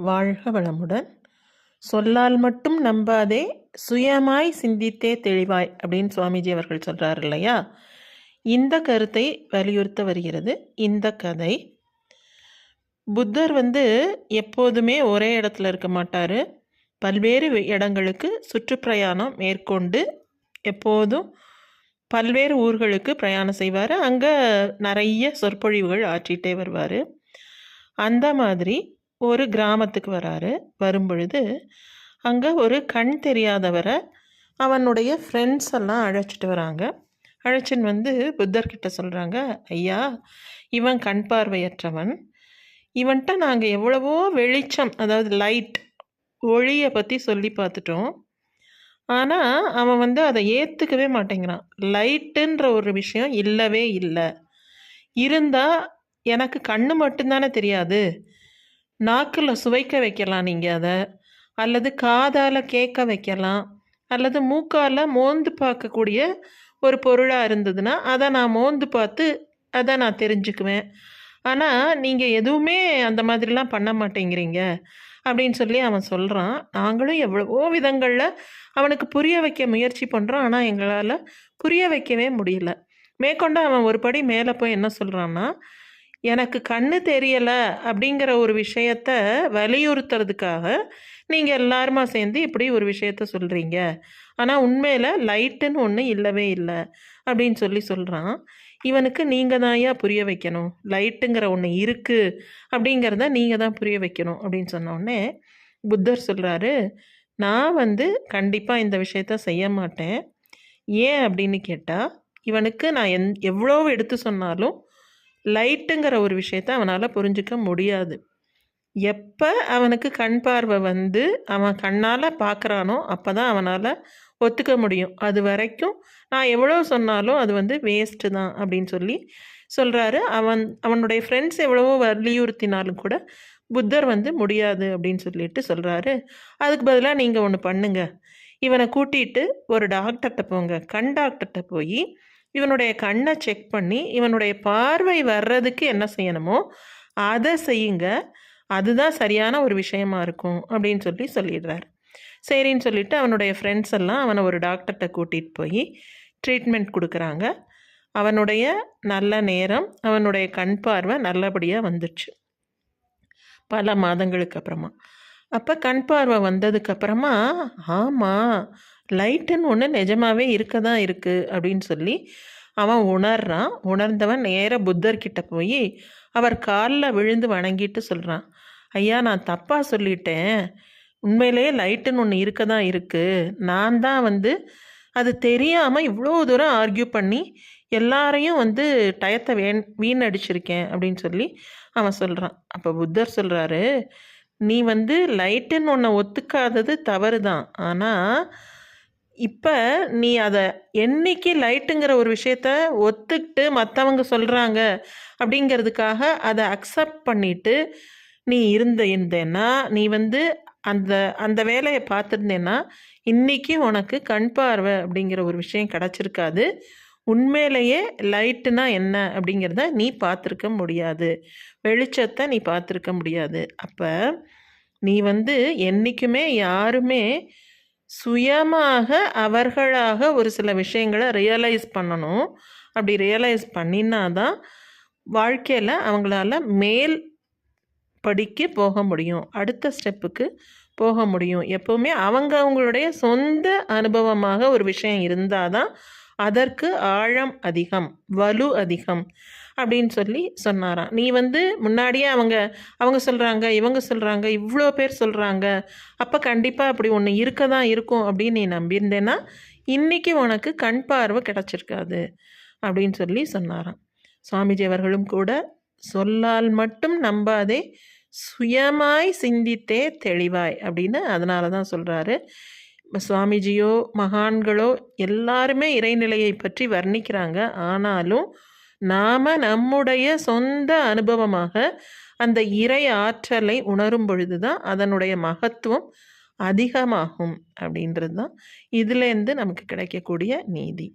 வாழ்க வளமுடன். சொல்லால் மட்டும் நம்பாதே சுயமாய் சிந்தித்தே தெளிவாய் அப்படின்னு சுவாமிஜி அவர்கள் சொல்கிறார் இல்லையா? இந்த கருத்தை வலியுறுத்த வருகிறது. இந்த கதை. புத்தர் வந்து எப்போதுமே ஒரே இடத்துல இருக்க மாட்டார். பல்வேறு இடங்களுக்கு சுற்றுப்பிரயாணம் மேற்கொண்டு எப்போதும் பல்வேறு ஊர்களுக்கு பிரயாணம் செய்வார். அங்கே நிறைய சொற்பொழிவுகள் ஆற்றிட்டே வருவார். அந்த மாதிரி ஒரு கிராமத்துக்கு வராரு. வரும்பொழுது அங்கே ஒரு கண் தெரியாதவரை அவனுடைய ஃப்ரெண்ட்ஸ் எல்லாம் அழைச்சிட்டு வராங்க. அழைச்சின்னு வந்து புத்தர்கிட்ட சொல்கிறாங்க ஐயா இவன் கண் பார்வையற்றவன். இவன்கிட்ட நாங்கள் எவ்வளவோ வெளிச்சம் அதாவது லைட் ஒளியை பற்றி சொல்லி பார்த்துட்டோம். ஆனால் அவன் வந்து அதை ஏற்றுக்கவே மாட்டேங்கிறான். லைட்டுன்ற ஒரு விஷயம் இல்லவே இல்லை. இருந்தால் எனக்கு கண்ணு மட்டும்தானே தெரியாது. நாக்கில் சுவைக்க வைக்கலாம் நீங்கள் அதை. அல்லது காதால் கேட்க வைக்கலாம். அல்லது மூக்கால் மோந்து பார்க்கக்கூடிய ஒரு பொருளாக இருந்ததுன்னா அதை நான் மோந்து பார்த்து அதை நான் தெரிஞ்சுக்குவேன். ஆனால் நீங்கள் எதுவுமே அந்த மாதிரிலாம் பண்ண மாட்டேங்கிறீங்க. அப்படின்னு சொல்லி அவன் சொல்கிறான் நாங்களும் எவ்வளவோ விதங்களில் அவனுக்கு புரிய வைக்க முயற்சி பண்ணுறோம் ஆனால் எங்களால் புரிய வைக்கவே முடியல. மேற்கொண்டு அவன் ஒரு படி மேலே போய் என்ன சொல்கிறான்னா எனக்கு கண்ணு தெரியலை அப்படிங்கிற ஒரு விஷயத்த வலியுறுத்துறதுக்காக நீங்கள் எல்லாருமா சேர்ந்து இப்படி ஒரு விஷயத்த சொல்கிறீங்க ஆனால் உண்மையில் லைட்டுன்னு ஒன்று இல்லவே இல்லை அப்படின்னு சொல்லி சொல்கிறான் இவனுக்கு நீங்கள் தான் ஏன் புரிய வைக்கணும். லைட்டுங்கிற ஒன்று இருக்குது அப்படிங்கிறத நீங்கள் தான் புரிய வைக்கணும் அப்படின்னு சொன்னோடனே புத்தர் சொல்கிறாரு நான் வந்து கண்டிப்பாக இந்த விஷயத்த செய்ய மாட்டேன். ஏன் அப்படின்னு கேட்டால் இவனுக்கு நான் எந் எவ்வளோ எடுத்து சொன்னாலும் லைட்டுங்கிற ஒரு விஷயத்தை அவனால் புரிஞ்சிக்க முடியாது. எப்போ அவனுக்கு கண் பார்வை வந்து அவன் கண்ணால் பார்க்குறானோ அப்போ தான் அவனால் ஒத்துக்க முடியும். அது வரைக்கும் நான் எவ்வளோ சொன்னாலும் அது வந்து வேஸ்ட்டு தான் அப்படின்னு சொல்லி சொல்கிறாரு அவன் அவனுடைய ஃப்ரெண்ட்ஸ் எவ்வளவோ வலியுறுத்தினாலும் கூட புத்தர் வந்து முடியாது அப்படின்னு சொல்லிட்டு சொல்கிறாரு அதுக்கு பதிலாக நீங்கள் ஒன்று பண்ணுங்கள் இவனை கூட்டிகிட்டு ஒரு டாக்டர்கிட்ட போங்க. கண் டாக்டர்கிட்ட போய் இவனுடைய கண்ணை செக் பண்ணி இவனுடைய பார்வை வர்றதுக்கு என்ன செய்யணுமோ அதை செய்யுங்க. அதுதான் சரியான ஒரு விஷயமா இருக்கும் அப்படின்னு சொல்லி சொல்லிடுறாரு. சரின்னு சொல்லிட்டு அவனுடைய ஃப்ரெண்ட்ஸ் எல்லாம் அவனை ஒரு டாக்டர்கிட்ட கூட்டிகிட்டு போய் ட்ரீட்மெண்ட் கொடுக்குறாங்க. அவனுடைய நல்ல நேரம் அவனுடைய கண் பார்வை நல்லபடியாக வந்துடுச்சு. பல மாதங்களுக்கு அப்புறமா. அப்போ கண் பார்வை வந்ததுக்கப்புறமா ஆமாம் லைட்டுன்னு ஒன்று நிஜமாகவே இருக்க தான் இருக்குது அப்படின்னு சொல்லி அவன் உணர்றான். உணர்ந்தவன் நேராக புத்தர்கிட்ட போய் அவர் காலில் விழுந்து வணங்கிட்டு சொல்கிறான் ஐயா நான் தப்பாக சொல்லிட்டேன். உண்மையிலேயே லைட்டுன்னு ஒன்று இருக்க. தான் இருக்குது நான் தான் வந்து அது தெரியாமல் இவ்வளோ தூரம் ஆர்கியூ பண்ணி எல்லாரையும் வந்து டயத்தை வேண் வீணடிச்சிருக்கேன் அப்படின்னு சொல்லி அவன் சொல்கிறான் அப்போ புத்தர் சொல்கிறாரு நீ வந்து லைட்டுன்னு ஒன்றை ஒத்துக்காதது தவறு தான் ஆனால் இப்போ நீ அதை என்னைக்கு லைட்டுங்கிற ஒரு விஷயத்த ஒத்துக்கிட்டு மற்றவங்க சொல்கிறாங்க அப்படிங்கிறதுக்காக அதை அக்செப்ட் பண்ணிவிட்டு நீ இருந்த இருந்தேன்னா நீ வந்து அந்த அந்த வேலையை பார்த்துருந்தேன்னா இன்றைக்கி உனக்கு கண் பார்வை அப்படிங்கிற ஒரு விஷயம் கிடச்சிருக்காது. உண்மையிலேயே லைட்டுனா என்ன அப்படிங்கிறத நீ பார்த்துருக்க முடியாது. வெளிச்சத்தை நீ பார்த்துருக்க முடியாது. அப்போ நீ வந்து என்றைக்குமே யாருமே சுயமாக அவர்களாக ஒரு சில விஷயங்களை ரியலைஸ் பண்ணணும். அப்படி ரியலைஸ் பண்ணினா தான் வாழ்க்கையில் அவங்களால மேல் படிக்கு போக முடியும். அடுத்த ஸ்டெப்புக்கு போக முடியும். எப்போவுமே அவங்க அவங்களுடைய சொந்த அனுபவமாக ஒரு விஷயம் இருந்தால் தான் அதற்கு ஆழம் அதிகம் வலு அதிகம் அப்படின்னு சொல்லி சொன்னாராம். நீ வந்து முன்னாடியே அவங்க அவங்க சொல்கிறாங்க இவங்க சொல்கிறாங்க இவ்வளோ பேர் சொல்கிறாங்க அப்போ கண்டிப்பாக அப்படி ஒன்று இருக்க தான் இருக்கும் அப்படின்னு நீ நம்பியிருந்தேன்னா இன்றைக்கி உனக்கு கண் பார்வை கிடச்சிருக்காது அப்படின்னு சொல்லி சொன்னாராம். சுவாமிஜி அவர்களும் கூட சொல்லால் மட்டும் நம்பாதே சுயமாய் சிந்தித்தே தெளிவாய் அப்படின்னு அதனால தான் சொல்கிறாரு சுவாமிஜியோ மகான்களோ எல்லாருமே இறைநிலையை பற்றி வர்ணிக்கிறாங்க. ஆனாலும் நாம் நம்முடைய சொந்த அனுபவமாக அந்த இறை ஆற்றலை உணரும் பொழுது தான் அதனுடைய மகத்துவம் அதிகமாகும் அப்படின்றது தான் இதுலேருந்து நமக்கு கிடைக்கக்கூடிய நீதி.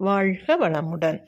வாழ்க வளமுடன்.